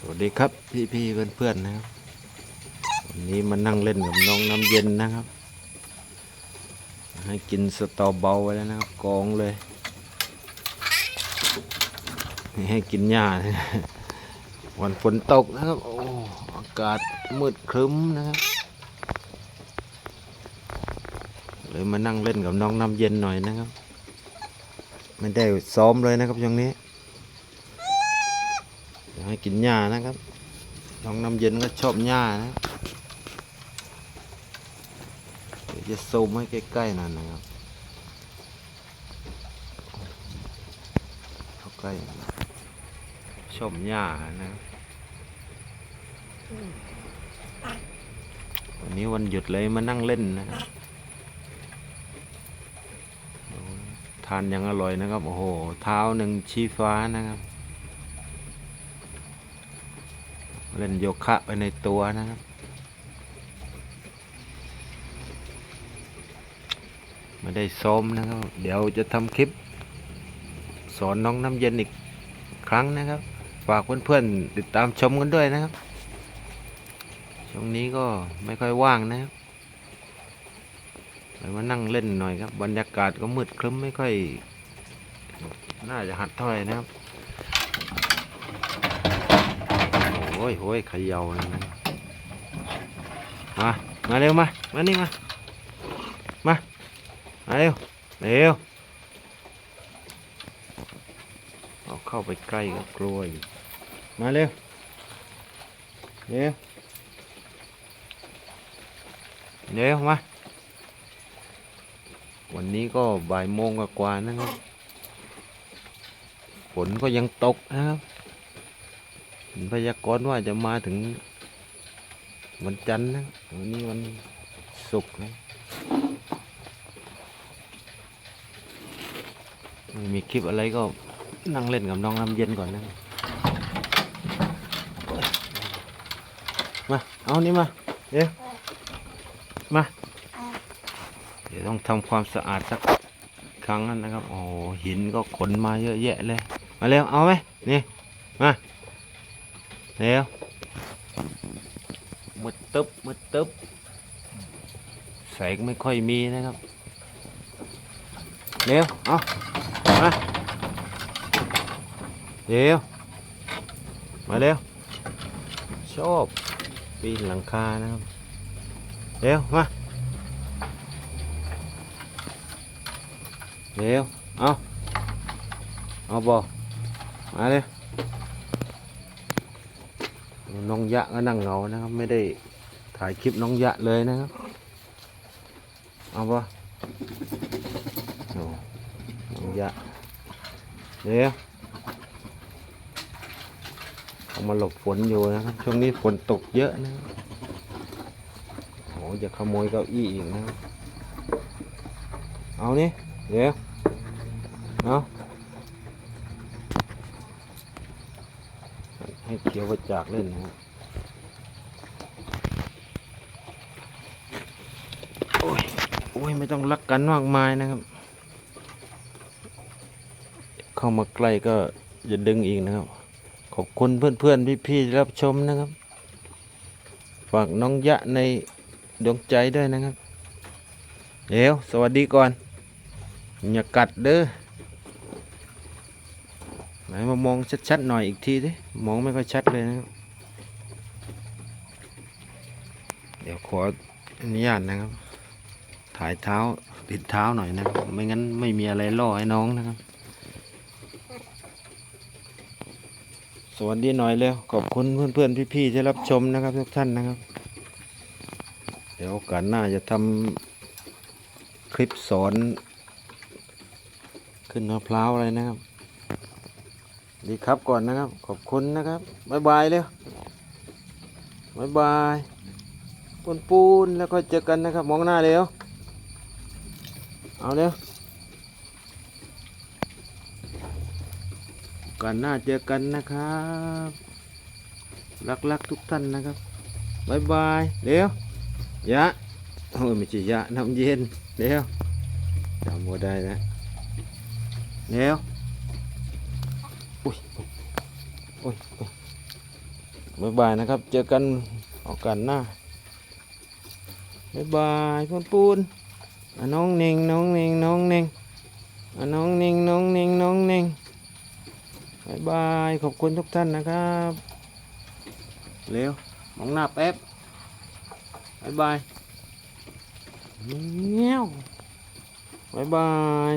สวัสดีครับพี่พี่เพื่อนเพื่อนๆนะครับวันนี้มานั่งเล่นกับน้องน้ำเย็นนะครับ ให้กินสตอเบาไว้แล้วนะครับกองเลย ให้กินหญ้านะวันฝนตกนะครับโอ้อากาศมืดครึ้มนะครับเลยมานั่งเล่นกับน้องน้ำเย็นหน่อยนะครับ ไม่ได้ซ้อมเลยนะครับช่วงนี้ ให้กินหญ้านะครับ น้องน้ำเย็นก็ชอบหญ้านะเดี๋ยวจะซูมให้ใกล้ๆหน่อยนะครับเข้าใกล้ชอบหญ้านะครับวันนี้วันหยุดเลยมานั่งเล่นนะครับทานยังอร่อยนะครับ โอ้โห เท้าหนึ่งชี้ฟ้านะครับ เล่นโยคะไปในตัวนะครับไม่ได้ซ้อมนะครับ เดี๋ยวจะทำคลิป สอนน้องน้ำเย็นอีกครั้งนะครับ ฝากเพื่อนๆติดตามชมกันด้วยนะครับ ช่วงนี้ก็ไม่ค่อยว่างนะครับเลยมานั่งเล่นหน่อยครับ บรรยากาศก็มืดครึ้มไม่ค่อย น่าจะหัดเท่าไหร่นะครับ โอ้ยโอ้ยขยาเลยนะมา มาเร็วมา มานี่มา มา มาเร็ว เร็ว เอาเข้าไปใกล้ก็กลัวอยู่มาเร็ว เร็ว เร็วมา วันนี้ก็บ่ายโมงกว่านะครับ ฝนก็ยังตกนะครับ พยากรณ์ว่าจะมาถึงวันจันทร์นะวันนี้วันศุกร์นะมีคลิปอะไรก็นั่งเล่นกับน้องน้ำเย็นก่อนนะ มา เอานี่มา เดี๋ยวมา เดี๋ยวต้องทำความสะอาดสักครั้งนะครับ โอ้หหินก็ขนมาเยอะแยะเลย มาเร็ว เอาไหมนี่ มา เร็วมืดตึ๊บมืดตึ๊บแสงไม่ค่อยมีนะครับเร็วเอามาเร็วมาเร็วชอบปีนหลังคานะครับเร็วมาเร็วเอาเอาบอมาเร็ว น้องยะก็นั่งเหงานะครับ ไม่ได้ถ่ายคลิปน้องยะเลยนะครับ เอาปะน้องยะเดี๋ยวเขามาหลบฝนอยู่นะครับ ช่วงนี้ฝนตกเยอะนะโอ้จะขโมยเก้าอี้อีกนะ เอานี่เดี๋ยวเอา ให้เขียวประจากเล่นนะครับโอ้ยโอ้ยไม่ต้องรักกันมากมายนะครับ เข้ามาใกล้ก็อย่าดึงอีกนะครับ ขอบคุณเพื่อนๆพี่ๆที่รับชมนะครับ ฝากน้องยะในดวงใจด้วยนะครับเดี๋ยวสวัสดีก่อนอย่ากัดเด้อ ไหนมามองชัดๆหน่อยอีกทีดิมองไม่ค่อยชัดเลยนะเดี๋ยวขออนุญาตนะครับ ถ่ายเท้าติดเท้าหน่อยนะไม่งั้นไม่มีอะไรล่อให้น้องนะครับ สวัสดีหน่อยเร็วขอบคุณเพื่อนๆพี่ๆที่รับชมนะครับทุกท่านนะครับ เดี๋ยวโอกาสหน้าจะทำคลิปสอน ขึ้นมะพร้าวอะไรนะครับ ดีครับก่อนนะครับ ขอบคุณนะครับบายบายเร็วบายบายปูนปูนแล้วก็เจอกันนะครับ มองหน้าเร็วเอาเร็วกันหน้าเจอกันนะครับ รักรักๆทุกท่านนะครับบายบายเร็วยะโอ้ไม่ใช่ยะน้ำเย็นเร็วจำบ่ได้นะเร็ว อุ้ยโอ้ยโอ้ยบ๊ายบายนะครับ เจอกันโอกาสหน้าบ๊ายบายพ่อปูนน้องเน่งน้องเน่งน้องเน่งน้องเน่งน้องเน่งน้องเน่งบายบายขอบคุณทุกท่านนะครับเร็วมองหน้าแป๊บบายบายเงี้ยวบายบาย